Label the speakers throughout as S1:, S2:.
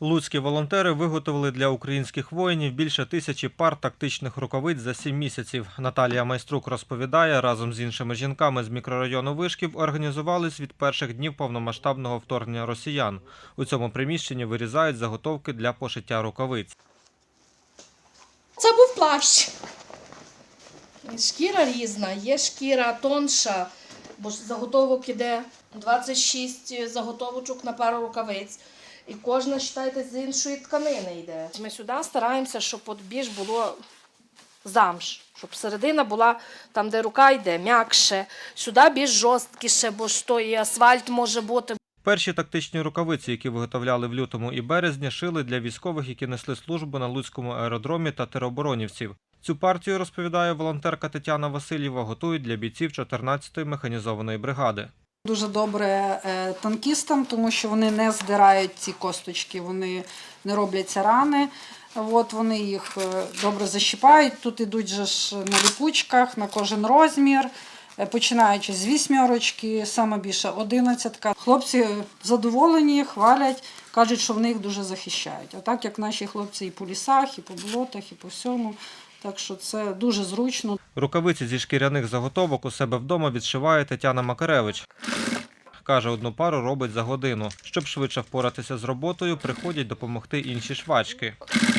S1: Луцькі волонтери виготовили для українських воїнів більше тисячі пар тактичних рукавиць за сім місяців. Наталія Майструк розповідає, разом з іншими жінками з мікрорайону Вишків організувались від перших днів повномасштабного вторгнення росіян. У цьому приміщенні вирізають заготовки для пошиття рукавиць.
S2: Це був плащ. Шкіра різна, є шкіра тонша, бо заготовок іде 26 заготовочок на пару рукавиць. І кожна, вважайте, з іншої тканини йде. Ми сюди стараємося, щоб от більш було замш, щоб середина була там, де рука йде, м'якше. Сюди більш жорсткіше, бо то і асфальт може бути.
S1: Перші тактичні рукавиці, які виготовляли в лютому і березні, шили для військових, які несли службу на Луцькому аеродромі та тероборонівців. Цю партію, розповідає волонтерка Тетяна Васильєва, готують для бійців 14-ї механізованої бригади.
S3: Дуже добре е, танкістам, тому що вони не здирають ці косточки, вони не робляться рани. От вони їх е, добре защіпають. Тут ідуть же ж на ліпучках на кожен розмір, е, починаючи з вісьмерочки, саме більше одинадцятка. Хлопці задоволені, хвалять, кажуть, що вони їх дуже захищають. А так як наші хлопці і по лісах, і по болотах, і по всьому. Так що це дуже зручно,
S1: Рукавиці зі шкіряних заготовок у себе вдома відшиває Тетяна Макаревич. Каже, одну пару робить за годину. Щоб швидше впоратися з роботою, приходять допомогти інші швачки.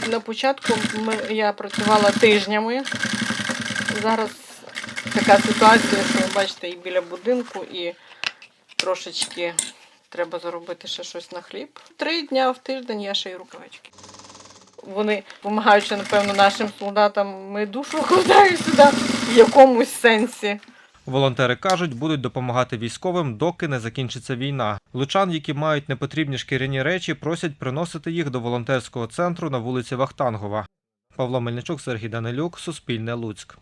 S4: На початку ми, я працювала тижнями. Зараз така ситуація, що ви бачите, і біля будинку, і трошечки треба заробити ще щось на хліб. Три дня в тиждень я шию рукавички. Вони, допомагаючи, напевно, нашим солдатам, ми душу вкладають сюди в якомусь сенсі.
S1: Волонтери кажуть, будуть допомагати військовим, доки не закінчиться війна. Лучан, які мають непотрібні шкіряні речі, просять приносити їх до волонтерського центру на вулиці Вахтангова. Павло Мельничук, Сергій Данилюк, Суспільне Луцьк.